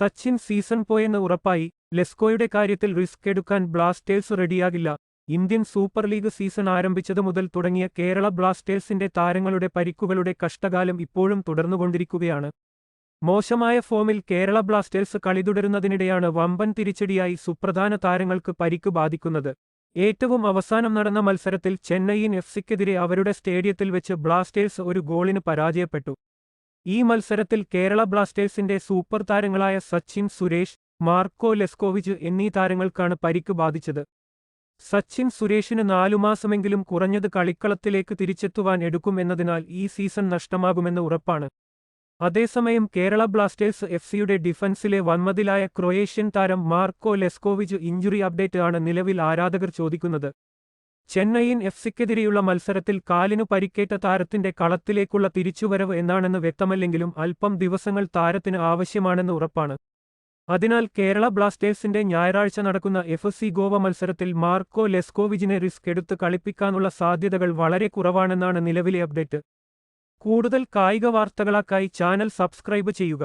Sachin season പോയെന്ന് ഉറപ്പായി ലെസ്കോയുടെ കാര്യത്തിൽ റിസ്ക് എടുക്കാൻ ബ്ലാസ്റ്റേഴ്സ് റെഡിയാകില്ല. ഇന്ത്യൻ സൂപ്പർ ലീഗ് സീസൺ ആരംഭിച്ചതു മുതൽ തുടങ്ങിയ കേരള ബ്ലാസ്റ്റേഴ്സിന്റെ താരങ്ങളുടെ പരിക്കുകളുടെ കഷ്ടകാലം ഇപ്പോഴും തുടർന്നുകൊണ്ടിരിക്കുകയാണ്. മോശമായ ഫോമിൽ കേരള ബ്ലാസ്റ്റേഴ്സ് കളി തുടരുന്നതിനിടെയാണ് വമ്പൻ തിരിച്ചടിയായി സുപ്രധാന താരങ്ങൾക്ക് പരിക്ക് ബാധിക്കുന്നത്. ഏറ്റവും അവസാനം നടന്ന മത്സരത്തിൽ ചെന്നൈയിൻ എഫ് സിക്കെതിരെ അവരുടെ സ്റ്റേഡിയത്തിൽ വെച്ച് ബ്ലാസ്റ്റേഴ്സ് ഒരു ഗോളിന് പരാജയപ്പെട്ടു. ഈ മത്സരത്തിൽ കേരള ബ്ലാസ്റ്റേഴ്സിന്റെ സൂപ്പർ താരങ്ങളായ സച്ചിൻ സുരേഷ് മാർക്കോ ലെസ്കോവിച്ച് എന്നീ താരങ്ങൾക്കാണ് പരിക്ക് ബാധിച്ചത്. സച്ചിൻ സുരേഷിന് നാലു മാസമെങ്കിലും കുറഞ്ഞത് കളിക്കളത്തിലേക്ക് തിരിച്ചെത്തുവാൻ എടുക്കും എന്നതിനാൽ ഈ സീസൺ നഷ്ടമാകുമെന്ന് ഉറപ്പാണ്. അതേസമയം കേരള ബ്ലാസ്റ്റേഴ്സ് എഫ് സിയുടെ ഡിഫൻസിലെ വന്മതിലായ ക്രൊയേഷ്യൻ താരം മാർക്കോ ലെസ്കോവിച്ച് ഇഞ്ചുറി അപ്ഡേറ്റ് ആണ് നിലവിൽ ആരാധകർ ചോദിക്കുന്നത്. ചെന്നൈയിൻ എഫ് സിക്കെതിരെയുള്ള മത്സരത്തിൽ കാലിനു പരിക്കേറ്റ താരത്തിന്റെ കളത്തിലേക്കുള്ള തിരിച്ചുവരവ് എന്നാണെന്ന് വ്യക്തമല്ലെങ്കിലും അല്പം ദിവസങ്ങൾ താരത്തിന് ആവശ്യമാണെന്ന് ഉറപ്പാണ്. അതിനാൽ കേരള ബ്ലാസ്റ്റേഴ്സിന്റെ ഞായറാഴ്ച നടക്കുന്ന എഫ് സി ഗോവ മത്സരത്തിൽ മാർക്കോ ലെസ്കോവിജിനെ റിസ്ക് എടുത്ത് കളിപ്പിക്കാനുള്ള സാധ്യതകൾ വളരെ കുറവാണെന്നാണ് നിലവിലെ അപ്ഡേറ്റ്. കൂടുതൽ കായിക വാർത്തകളാക്കായി ചാനൽ സബ്സ്ക്രൈബ് ചെയ്യുക.